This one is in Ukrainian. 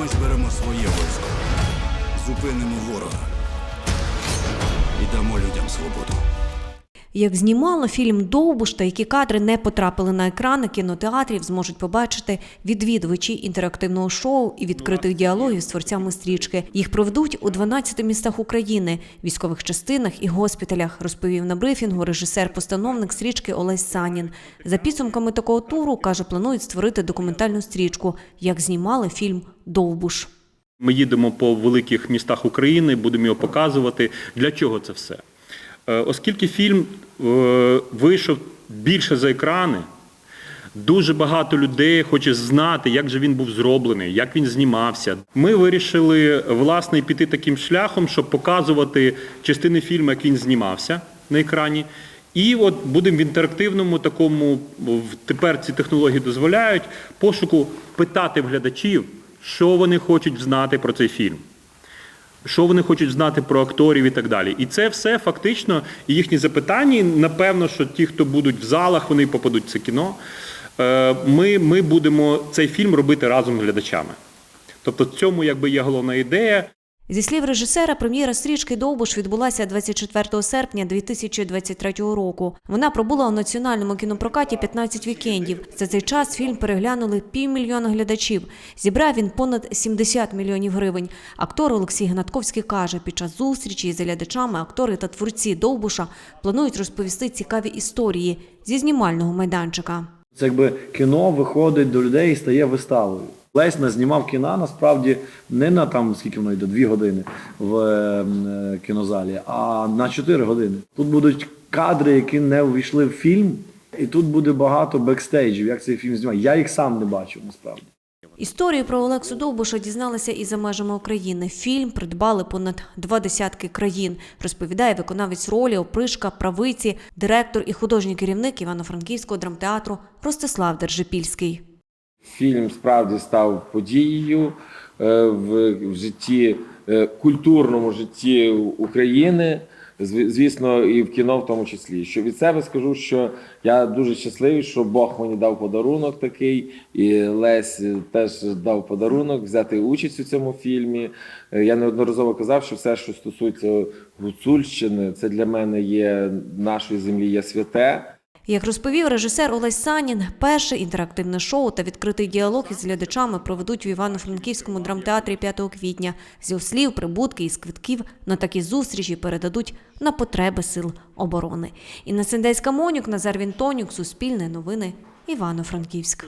ми зберемо своє військо. Зупинимо ворога. І дамо людям свободу. Як знімало фільм Довбуш та які кадри не потрапили на екрани кінотеатрів, зможуть побачити відвідувачі інтерактивного шоу і відкритих діалогів з творцями стрічки. Їх проведуть у 12 містах України, військових частинах і госпіталях, розповів на брифінгу режисер-постановник стрічки Олесь Санін. За підсумками такого туру каже, планують створити документальну стрічку, як знімали фільм Довбуш. Ми їдемо по великих містах України, будемо його показувати. Для чого це все? Е, Оскільки фільм е, вийшов більше за екрани, дуже багато людей хоче знати, як же він був зроблений, як він знімався. Ми вирішили власне піти таким шляхом, щоб показувати частини фільму, як він знімався на екрані. І от будемо в інтерактивному такому, тепер ці технології дозволяють, пошуку питати глядачів, що вони хочуть знати про цей фільм що вони хочуть знати про акторів і так далі. І це все фактично їхні запитання. Напевно, що ті, хто будуть в залах, вони попадуть в це кіно. Е, Ми, ми будемо цей фільм робити разом з глядачами. Тобто, в цьому якби є головна ідея. Зі слів режисера, прем'єра стрічки Довбуш відбулася 24 серпня 2023 року. Вона пробула у національному кінопрокаті 15 вікендів. За цей час фільм переглянули півмільйона глядачів. Зібрав він понад 70 мільйонів гривень. Актор Олексій Гнатковський каже, під час зустрічі з глядачами актори та творці Довбуша планують розповісти цікаві історії зі знімального майданчика. Це якби кіно виходить до людей і стає виставою. Лесь назнімав кіна насправді не на там скільки воно йде, дві години в е, кінозалі, а на чотири години. Тут будуть кадри, які не увійшли в фільм, і тут буде багато бекстейджів, як цей фільм знімає. Я їх сам не бачив насправді. Історію про Олексу Довбуша дізналися і за межами України. Фільм придбали понад два десятки країн, розповідає виконавець ролі, опришка, правиці, директор і художній керівник Івано-Франківського драмтеатру Ростислав Держипільський. Фільм справді став подією е, в, житті, е, культурному житті України, звісно, і в кіно в тому числі. Що від себе скажу, що я дуже щасливий, що Бог мені дав подарунок такий, і Лесь теж дав подарунок взяти участь у цьому фільмі. Е, Я неодноразово казав, що все, що стосується Гуцульщини, це для мене є нашої землі, є святе. Як розповів режисер Олесь Санін, перше інтерактивне шоу та відкритий діалог із глядачами проведуть в Івано-Франківському драмтеатрі 5 квітня. З його слів, прибутки із квитків на такі зустрічі передадуть на потреби сил оборони. Інна Сендейська Монюк, Назар Вінтонюк, Суспільне новини, Івано-Франківськ.